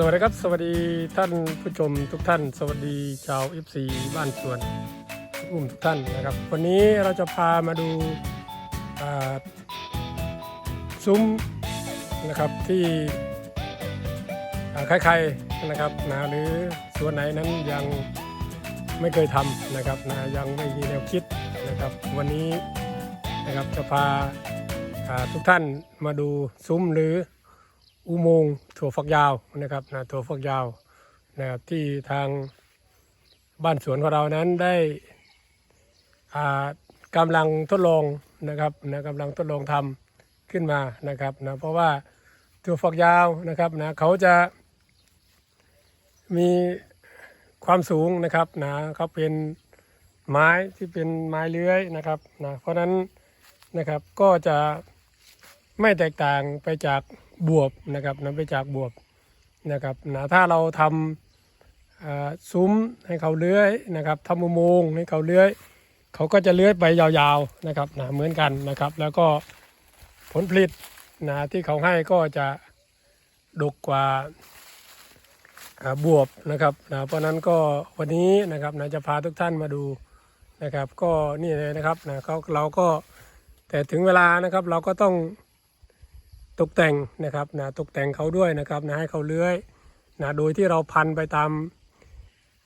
สวัสดีครับ สวัสดีท่านผู้ชมทุกท่าน สวัสดีชาว FC บ้านสวนทุกกลุ่มทุกท่านนะครับ วันนี้เราจะพามาดูซุ้มนะครับที่ใครๆนะครับนะหรือส่วนไหนนั้นยังไม่เคยทำนะครับนะยังไม่มีแนวคิดนะครับ วันนี้นะครับจะพาอ่าทุกท่านมาดูซุ้มหรือ อุโมงค์ถั่วฝักยาวนะครับนะถั่วฝักยาวนะครับที่ทางบ้านสวนของเรานั้นได้อ่ากำลังทดลองนะครับนะกำลังทดลองทำขึ้นมานะครับนะเพราะว่าถั่วฝักยาวนะครับนะเขาจะมีความสูงนะครับนะเขาเป็นไม้ที่เป็นไม้เลื้อยนะครับนะเพราะฉะนั้นนะครับก็จะไม่แตกต่างไปจาก บวบนะครับนะไปจากบวบนะครับนะถ้าเราทำซุ้มให้เขาเลื้อยนะครับทำอุโมงค์ให้เขาเลื้อยเขาก็จะเลื้อยไปยาวๆนะครับนะเหมือนกันนะครับ แล้วก็ผลผลิตนะที่เขาให้ก็จะดกกว่าบวบนะครับนะเพราะฉะนั้นก็วันนี้นะครับนะจะพาทุกท่านมาดูนะครับ ก็นี่เลยนะครับนะเขาเราก็แต่ถึงเวลานะครับเราก็ต้อง ตกแต่งนะครับนะตกแต่งเขาด้วยนะครับนะให้เขาเลื้อยนะโดยที่เราพันไปตาม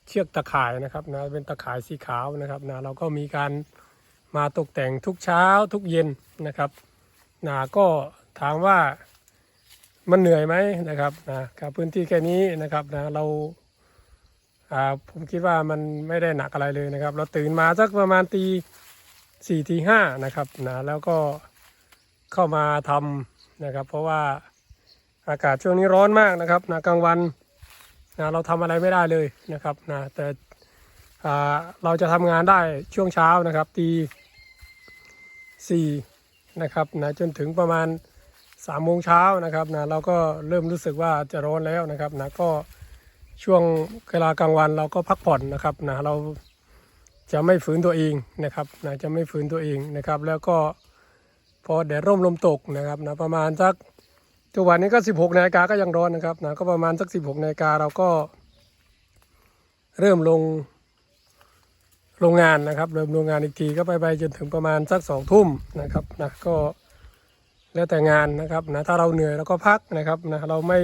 เชือกตะข่ายนะครับนะเป็นตะข่ายสีขาวนะครับนะเราก็มีการมาตกแต่งทุกเช้าทุกเย็นนะครับนะก็ถามว่ามันเหนื่อยไหมนะครับนะกับพื้นที่แค่นี้นะครับนะเราอ่าผมคิดว่ามันไม่ได้หนักอะไรเลยนะครับ เราตื่นมาสักประมาณตีสี่ตีห้านะครับนะแล้วก็เข้ามาทำ นะครับ เพราะว่าอากาศช่วงนี้ร้อนมากนะครับนะกลางวันนะเราทำอะไรไม่ได้เลยนะครับนะแต่อ่าเราจะทำงานได้ช่วงเช้านะครับตีสี่นะครับนะจนถึงประมาณสามโมงเช้านะครับนะเราก็เริ่มรู้สึกว่าจะร้อนแล้วนะครับนะก็ช่วงเวลากลางวันเราก็พักผ่อนนะครับนะเราจะไม่ฝืนตัวเองนะครับนะจะไม่ฝืนตัวเองนะครับ แล้วก็ พอแดดร่มลมตกนะครับนะประมาณสักทุกวันนี้ก็ 16นาฬิกาก็ยังร้อนนะครับนะก็ประมาณสัก 16นาฬิกาเราก็ เริ่มลงโรงงานนะครับ เริ่มโรงงานอีกทีก็ไปไปจนถึงประมาณสักสองทุ่มนะครับนะก็แล้วแต่งานนะครับนะถ้าเราเหนื่อยเราก็พักนะครับนะเราไม่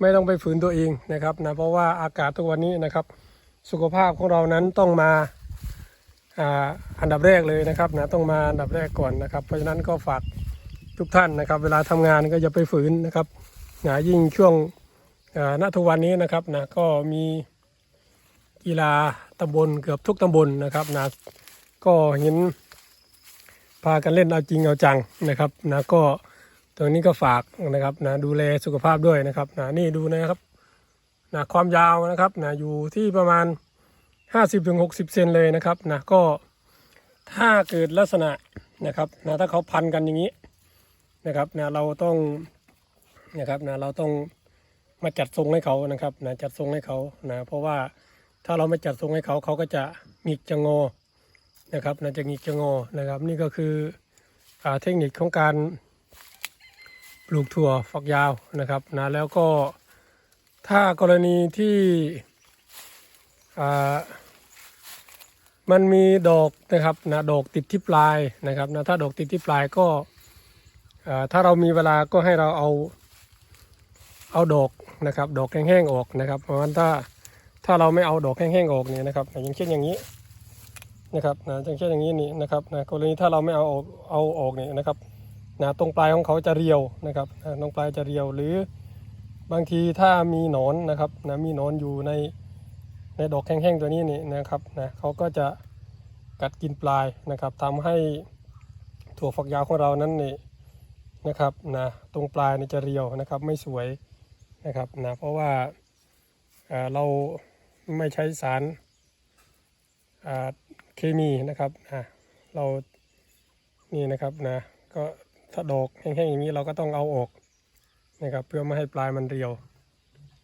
ไม่ต้องไปฝืนตัวเองนะครับนะเพราะว่าอากาศทุกวันนี้นะครับ สุขภาพของเรานั้นต้องมา อันดับแรกเลยนะครับนะต้องมาอันดับแรกก่อนนะครับ เพราะฉะนั้นก็ฝากทุกท่านนะครับ เวลาทำงานก็อย่าไปฝืนนะครับนะยิ่งช่วงอ่าณทุกวันนี้นะครับนะก็มีกีฬาตำบลเกือบทุกตำบลนะครับนะก็เห็นพากันเล่นเอาจริงเอาจังนะครับนะก็ตรงนี้ก็ฝากนะครับนะดูแลสุขภาพด้วยนะครับนะนี่ดูนะครับนะความยาวนะครับนะอยู่ที่ประมาณ ห้าสิบถึงหกสิบเซนเลยนะครับนะก็ถ้าเกิดลักษณะนะครับนะถ้าเขาพันกันอย่างนี้นะครับนะเราต้องนะครับนะเราต้องมาจัดทรงให้เขานะครับนะจัดทรงให้เขานะเพราะว่าถ้าเราไม่จัดทรงให้เขาเขาก็จะหงิกจะงอนะครับนะจะหงิกจะงอนะครับ นี่ก็คืออาเทคนิคของการปลูกถั่วฝักยาวนะครับนะแล้วก็ถ้ากรณีที่อ่า มันมีดอกนะครับนะดอกติดที่ปลายนะครับนะถ้าดอกติดที่ปลายก็ถ้าเรามีเวลาก็ให้เราเอาเอาดอกนะครับดอกแห้งๆออกนะครับ เพราะฉะนั้นถ้าถ้าเราไม่เอาดอกแห้งๆออกเนี่ยนะครับอย่างเช่นอย่างนี้นะครับนะอย่างเช่นอย่างนี้นี่นะครับนะกรณีถ้าเราไม่เอาออกเอาออกเนี่ยนะครับนะตรงปลายของเขาจะเรียวนะครับนะตรงปลายจะเรียวหรือบางทีถ้ามีหนอนนะครับนะมีหนอนอยู่ใน ในดอกแห้งๆตัวนี้นี่นะครับนะเขาก็จะกัดกินปลายนะครับทำให้ถั่วฝักยาวของเรานั้นนี่นะครับนะตรงปลายนี่จะเรียวนะครับไม่สวยนะครับนะเพราะว่าเราไม่ใช้สารเคมีนะครับนะเรานี่นะครับนะก็ถ้าดอกแห้งๆอย่างนี้เราก็ต้องเอาออกนะครับเพื่อไม่ให้ปลายมันเรียว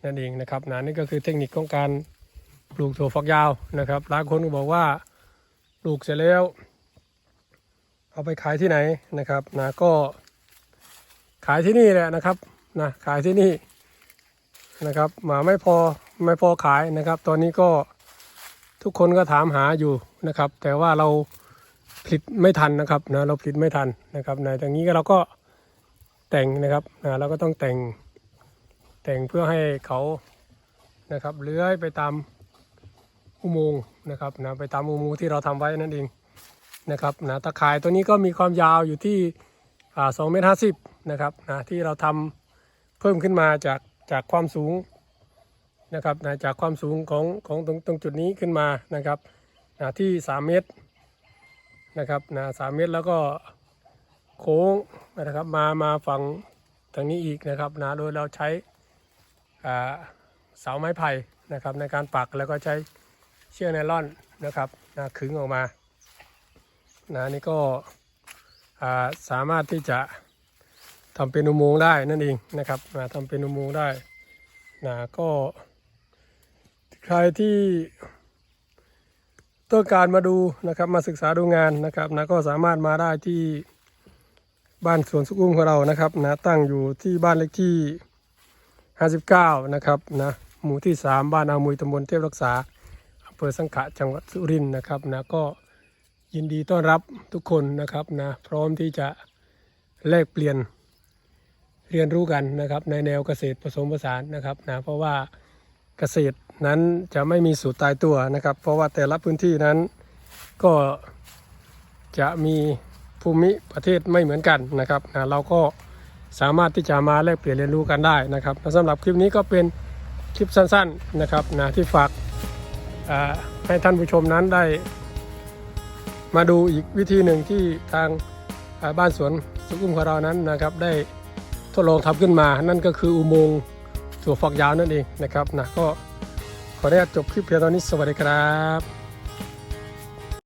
นั่นเองนะครับนะนี่ก็คือเทคนิคของการ ปลูกถั่วฝักยาวนะครับหลายคนก็บอกว่าปลูกเสร็จแล้ว เอาไปขายที่ไหนนะครับนะก็ขายที่นี่แหละนะครับนะขายที่นี่นะครับมาไม่พอไม่พอขายนะครับ ตอนนี้ก็ทุกคนก็ถามหาอยู่นะครับ แต่ว่าเราผลิตไม่ทันนะครับนะเราผลิตไม่ทันนะครับในะอย่างนี้ก็เราก็แต่งนะครับนะเราก็ต้องแต่งแต่งเพื่อให้เขานะครับเลื้อยไปตาม อุโมงค์นะครับนะไปตามอุโมงค์ที่เราทำไว้นั่นเองนะครับนะตะข่ายตัวนี้ก็มีความยาวอยู่ที่อ่าสองเมตรห้าสิบนะครับนะที่เราทำเพิ่มขึ้นมาจากจากความสูงนะครับนะจากความสูงของของตรงตรงจุดนี้ขึ้นมานะครับนะที่3เมตรนะครับนะสามเมตรแล้วก็โค้งนะครับมามาฝั่งทางนี้อีกนะครับนะโดยเราใช้อ่าเสาไม้ไผ่นะครับในการปักแล้วก็ใช้ เชือกไนล่อนนะครับนะขึงออกมานะนี่ก็สามารถที่จะทำเป็นอุโมงค์ได้นั่นเองนะครับนะทำเป็นอุโมงค์ได้นะก็ ใครที่ต้องการมาดูนะครับมาศึกษาดูงานนะครับนะก็สามารถมาได้ที่บ้านสวนสุกุ้มของเรานะครับนะตั้งอยู่ที่บ้านเลขที่ 59 นะครับนะหมู่ที่ 3 บ้านอามุยตำบลเทพรักษา ภอสังขะจังหวัดสุรินทร์นะครับนะก็ยินดีต้อนรับทุกคนนะครับนะพร้อมที่จะแลกเปลี่ยนเรียนรู้กันนะครับในแนวเกษตรผสมผสานนะครับนะเพราะว่าเกษตรนั้นจะไม่มีสูตรตายตัวนะครับ เพราะว่าแต่ละพื้นที่นั้นก็จะมีภูมิประเทศไม่เหมือนกันนะครับนะเราก็สามารถที่จะมาแลกเปลี่ยนเรียนรู้กันได้นะครับสำหรับคลิปนี้ก็เป็นคลิปสั้น ๆนะครับนะที่ฝาก ให้ท่านผู้ชมนั้นได้ มาดูอีกวิธีหนึ่งที่ทางบ้านสวนสุขุมของเรานั้นนะครับ ได้ทดลองทำขึ้นมา นั่นก็คืออุโมงค์ถั่วฝักยาวนั่นเองนะครับนะก็ขออนุญาตจบคลิปเพียงเท่านี้สวัสดีครับ